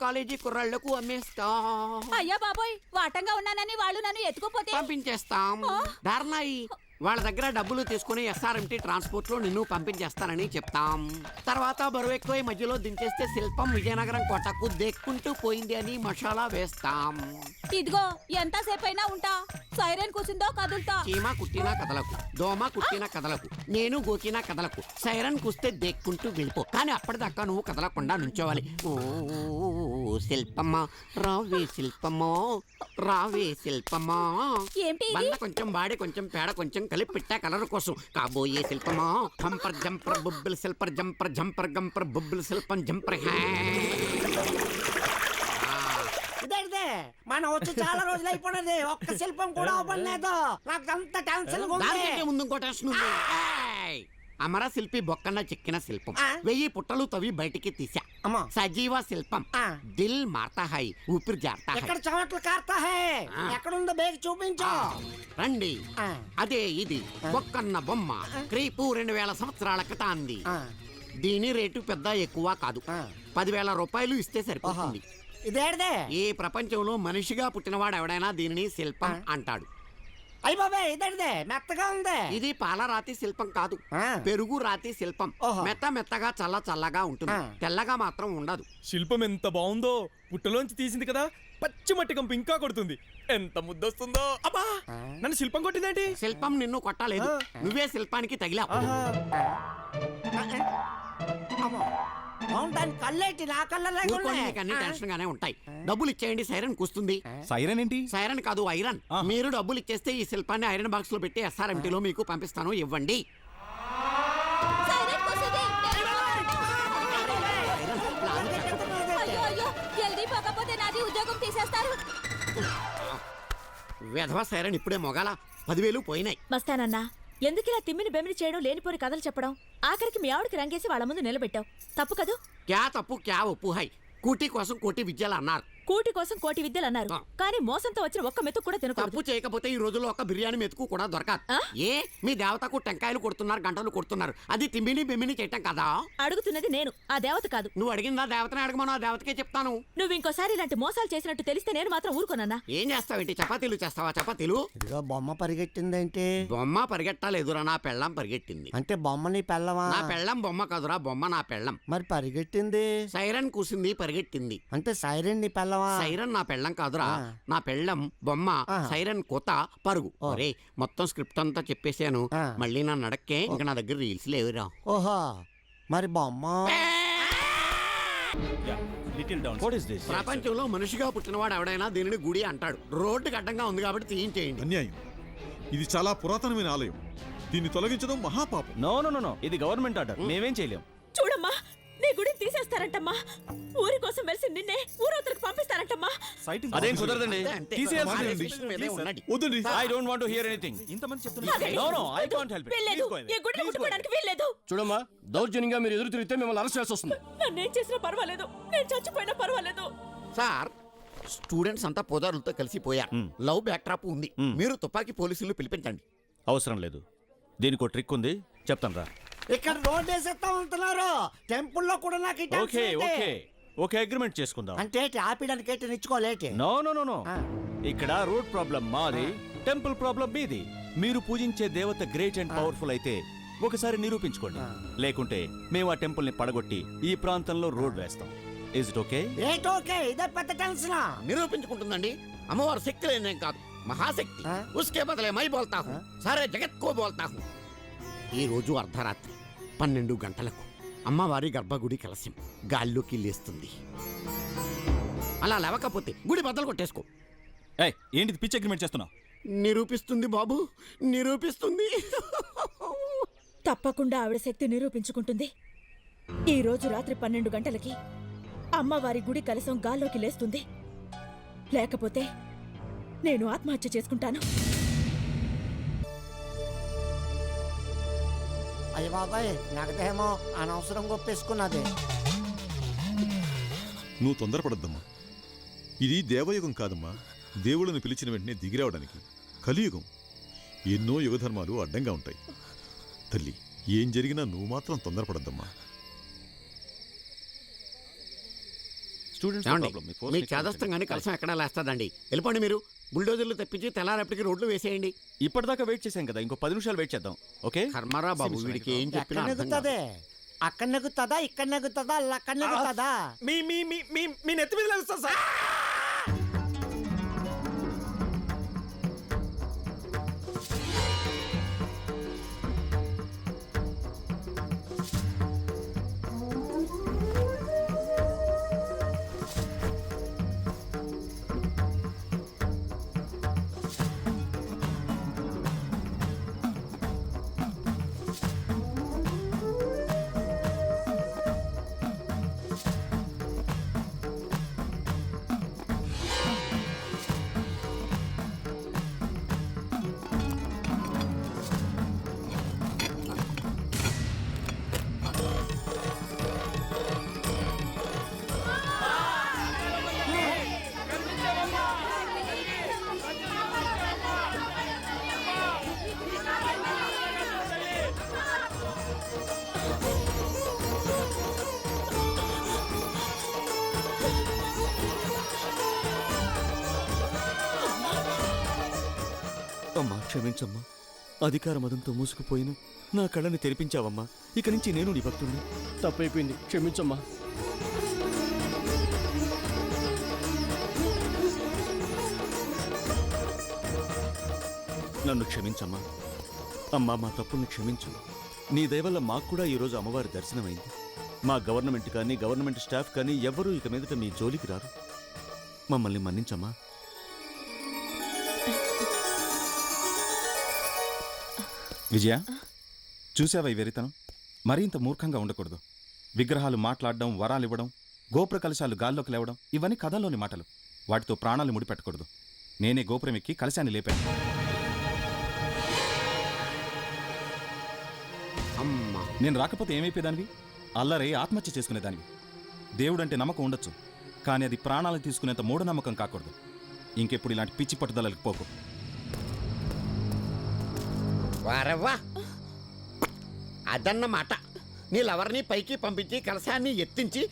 College కుర్రాళ్ళకు అమ్మేస్తా. అయ్యా బాబోయ్ వాటంగా ఉన్నానని వాళ్ళు నన్ను ఎత్తుకోపోతే పంపించేస్తాం. ధారణాయి వాళ్ళ దగ్గర డబ్బులు తీసుకుని ఎస్ఆర్ఎంటీ ట్రాన్స్పోర్ట్లో నిన్ను పంపించేస్తానని చెప్తాం. తర్వాత బరువు ఎక్కువ మధ్యలో దించేస్తే శిల్పం విజయనగరం కోటకు దెక్కుంటూ పోయింది అని మసాలా వేస్తాం. ఇదిగో ఎంతసేపు అయినా ఉంటా. సైరన్ కూసిందో కదులుతా. చీమ కుట్టిన కథలకు దోమ కుట్టిన కథలకు నేను గోకిన కథలకు సైరన్ కుస్తే దెక్కుంటూ వెళ్ళిపో. కానీ అప్పటిదాకా నువ్వు కదలకుండా నుంచోవాలి. ఓ శిల్పమ్మా రావే శిల్పమ్మా రావే శిల్పమ్మా. ఏంటి ఇది? బండ కొంచెం బాడి కొంచెం పేడ కొంచెం కలిపి పెట్టా కలర్ కోసం. కాబోయే శిల్పమా హంపర్ జంపర్ బుబ్బుల్ శిల్పర్ జంపర్ జంపర్ గంపర్ బుబ్బుల్ శిల్పం జంపర్ ఇదే మనం వచ్చి చాలా రోజులు అయిపోయినది. ఒక్క శిల్పం కూడా అవ్వలేదు నాకు అంత టెన్షన్ దానికంటే ముందు ఇంకో టెన్షన్ ఉంది! అమర శిల్పి బొక్కన చెక్కిన శిల్పం. వెయ్యి పుట్టలు తవి బయటికి తీసా సజీవ శిల్పం. దిల్ మారతా హై ఊపిరి జారతా ఎక్కడ కారుతా హే. ఎక్కడుందో బేగి చూపించు. రండి. అదే ఇది. బొక్కన్న బొమ్మ. క్రీపు రెండు వేల సంవత్సరాల క్రితాంది. ఆ. దీని రేటు పెద్ద ఎక్కువ కాదు. పదివేల రూపాయలు ఇస్తే సరిపోతుంది. ఇదేడిదే ఈ ప్రపంచంలో మనిషిగా పుట్టినవాడు ఎవడైనా దీనిని శిల్పం అంటాడు. అయ్యి బాబాయ్ ఇదేడిదే మెత్తగా ఉంది. ఇది పాలరాతి శిల్పం కాదు. పెరుగు రాతి శిల్పం. మెత్త మెత్తగా చల్ల చల్లగా ఉంటుంది. తెల్లగా మాత్రం ఉండదు. శిల్పం ఎంత బాగుందో పుట్టలోంచి తీసింది కదా పచ్చి మట్టి కంపు ఇంకా కొడుతుంది. ఎంత ముద్దొస్తుందో. అబ్బా. నన్ను శిల్పం కొట్టిందేంటి? శిల్పం నిన్ను కొట్టలేదు. నువ్వే శిల్పానికి తగిలా అవును దాని కళ్ళేటి? నా కళ్ళ అన్ని టెన్షన్ గానే ఉంటాయి. డబ్బులు ఇచ్చేయండి సైరన్ కూస్తుంది. సైరన్ ఏంటి? సైరన్ కాదు ఐరన్. మీరు డబ్బులు ఇచ్చేస్తే ఈ శిల్పాన్ని ఐరన్ బాక్స్లో పెట్టి SRMT లో మీకు పంపిస్తాను ఇవ్వండి. సైరన్ కూసింది అయ్యో అయ్యో జల్దీ పోకపోతే నాది ఉద్యోగం తీసేస్తారు. విధవ సైరన్ ఇప్పుడే మొగాల? పదివేలు పోయినాయి. మస్తానన్నా ఎందుకిలా తిమ్మిని బెమిని చేయడం లేనిపోని కథలు చెప్పడం? ఆఖరికి మీ ఆవిడకి రంగేసి వాళ్ళ ముందు నిలబెట్టావు. తప్పు కదూ? క్యా తప్పు క్యా ఒప్పు హై కూటి కోసం కోటి విద్యలు అన్నారు. కూటి కోసం కోటి విద్యలు అన్నారు. కానీ మోసంతో వచ్చిన ఒక్క మెతుకు కూడా తినకూడదు. తప్పు చేయకపోతే ఈ రోజుల్లో ఒక బిర్యానీ మెతుకు కూడా దొరకదు? ఏ? మీ దేవతకు టెంకాయలు కొడుతున్నారు గంటలు కొడుతున్నారు. అది తిమ్మిని బిమ్మిని చేయటం కదా? అడుగుతున్నది నేను. ఆ దేవత కాదు. నువ్వు అడిగిందా దేవతని అడగమను ఆ దేవతకే చెప్తాను. నువ్వు ఇంకోసారి ఇలాంటి మోసాలు చేసినట్టు తెలిస్తే నేను మాత్రం ఊరుకోనన్నా. ఏం చేస్తావేంటి? చపాతీలు చేస్తావా? చపాతీలు? ఇదిగో బొమ్మ పరిగెట్టిందేంటి? బొమ్మ పరిగెట్టలేదురా నా పెళ్ళం పరిగెట్టింది. అంటే బొమ్మ నీ పెళ్ళవా నా పెళ్ళం బొమ్మ కాదురా బొమ్మ నా పెళ్ళం. మరి పరిగెట్టింది? సైరన్ కూసింది పరిగెట్టింది. అంటే సైరన్ నీ పెళ్ళవా సైరన్ నా పెళ్ళం కాదురా. నా పెళ్ళం బొమ్మ. సైరన్ కోత పరుగు. ఒరే మొత్తం స్క్రిప్ట్ అంతా చెప్పేశాను. మళ్ళీ నా నడక్కే ఇంకా నా దగ్గర రీల్స్ లేవురా. ఓహో మరి బొమ్మ. వాట్ ఇస్ దిస్ ప్రపంచంలో మనిషిగా పుట్టినవాడు ఎవడైనా దీనిని గుడి అంటాడు. రోడ్డుకి అడ్డంగా ఉంది కాబట్టి తీయించేయండి. అన్యాయం. ఇది చాలా పురాతనమైన ఆలయం. దీన్ని తొలగించడం మహాపాపం. నో నో నో ఇది గవర్నమెంట్ ఆర్డర్. మేమేం చేయలేం. తీసేస్తారంటమ్మా ఊరి కోసం వెలిసి నిన్నే ఊరవతలకు పంపిస్తారంటమ్మా. సైట్ అదేం కుదరదండి. తీసేయాల్సిందే. వద్దండి I don't want to hear anything ఇంతమంది చెప్తున్నారు. No no I can't help వీల్లేదు. ఈ ముట్టుకోవడానికి వీల్లేదు. చూడమ్మా దౌర్జన్యంగా మీరు ఎదురు తిరిగితే మిమ్మల్ని అరెస్ట్ వస్తుంది. నన్నేం చేసినా పర్వాలేదు. నేను చచ్చిపోయినా పర్వాలేదు. సార్ స్టూడెంట్స్ అంతా పోదారులతో కలిసిపోయారు లవ్ బ్యాక్ట్రాప్ ఉంది. మీరు తుపాకీ పోలీసులు పిలిపించండి. అవసరం లేదు. దీనికి ట్రిక్ ఉంది. చెప్తాను రా. ఇక్కడ రోడ్ వేసేస్తా ఉంటున్నారు టెంపుల్లో కూడా నాకు ఓకే? ఓకే. ఓకే అగ్రిమెంట్ చేసుకుందాం. అంటే? ఆపిడానికి ఏంటి నిచ్చుకోలేటి. No no no no. ఇక్కడ రోడ్ ప్రాబ్లం మాది టెంపుల్ ప్రాబ్లం మీది. మీరు పూజించే దేవత గ్రేట్ అండ్ పవర్ఫుల్ అయితే ఒకసారి నిరూపించుకోండి. లేకుంటే మేము ఆ టెంపుల్ని పడగొట్టి ఈ ప్రాంతంలో రోడ్ వేస్తాం. ఇస్ ఇట్ ఓకే ఏంటి ఓకే ఇదే పెద్ద టెన్షన్. నిరూపించుకుంటుందండి. అమ్మవారు శక్తి లేనేం కాదు. మహాశక్తి? ఉస్కే బదలే మై బోల్తా హూ సరే జగత్ కో బోల్తా హూ ఈ రోజు అర్ధరాత్రి పన్నెండు గంటలకు అమ్మవారి గర్భగుడి కలశం గాల్లోకి లేస్తుంది. అలా లేవకపోతే గుడి బద్దలు కొట్టేసుకో. ఏయ్ ఏంటిది పిచ్ అగ్రిమెంట్ చేస్తున్నావు? నిరూపిస్తుంది బాబు నిరూపిస్తుంది. తప్పకుండా ఆవిడ శక్తి నిరూపించుకుంటుంది. ఈ రోజు రాత్రి పన్నెండు గంటలకి అమ్మవారి గుడి కలసం గాల్లోకి లేస్తుంది. లేకపోతే నేను ఆత్మహత్య చేసుకుంటాను. అయ్య బాబాయ్ అనవసరం గొప్పేసుకున్నది నువ్వు తొందరపడద్దమ్మా. ఇది దేవయుగం కాదమ్మా. దేవుళ్ళని పిలిచిన వెంటనే దిగిరావడానికి కలియుగం. ఎన్నో యుగధర్మాలు అడ్డంగా ఉంటాయి. తల్లి ఏం జరిగినా నువ్వు మాత్రం తొందరపడద్దమ్మా. స్టూడెంట్స్ మీ చేదస్తం కానీ కలసం ఎక్కడా లేస్తుందండి. వెళ్ళిపోండి మీరు. బుల్డోజర్లు తెప్పించి తెల్లారప్పటికి రోడ్లు వేసేయండి. ఇప్పటిదాకా వెయిట్ చేశాం కదా. ఇంకో పది నిమిషాలు వెయిట్ చేద్దాం. ఓకే కర్మారా బాబు వీడికి ఏం చెప్పినా అక్కడ నెగ్గుతుందా ఇక్కడ నెగ్గుతుందా అక్కడ నెగ్గుతుందా మీ మీ మీ మీ నెత్తి మీద సార్. అమ్మా క్షమించమ్మా. అధికార మదంతో మూసుకుపోయిన నా కళ్ళని తెరిపించావమ్మా. ఇక నుంచి నేను నీ భక్తుడిని తప్పైపోయింది. క్షమించమ్మా. నన్ను క్షమించమ్మా. అమ్మా మా తప్పుల్ని క్షమించు. నీ దయవల్ల మాకు కూడా ఈరోజు అమ్మవారి దర్శనమైంది. మా గవర్నమెంట్ కానీ గవర్నమెంట్ స్టాఫ్ కానీ ఎవ్వరూ ఇక మీదట మీ జోలికి రారు. మమ్మల్ని మన్నించమ్మా. విజయ చూసావా ఈ వెరితనం? మరింత మూర్ఖంగా ఉండకూడదు. విగ్రహాలు మాట్లాడడం వరాలు ఇవ్వడం గోపుర కలశాలు గాల్లోకి లేవడం ఇవన్నీ కథల్లోని మాటలు. వాటితో ప్రాణాలు ముడిపెట్టకూడదు. నేనే గోపురం ఎక్కి కలశాన్ని లేపాను. అమ్మా. నేను రాకపోతే ఏమైపోయేదానివి? అల్లరే ఆత్మహత్య చేసుకునేదానివి. దేవుడంటే నమ్మకం ఉండొచ్చు. కానీ అది ప్రాణాలను తీసుకునేంత మూఢనమ్మకం కాకూడదు. ఇంకెప్పుడు ఇలాంటి పిచ్చి పట్టుదలకి పోకు. వారవ్వా. అదన్నమాట. నీ లవర్ని పైకి పంపించి కలశాన్ని ఎత్తించి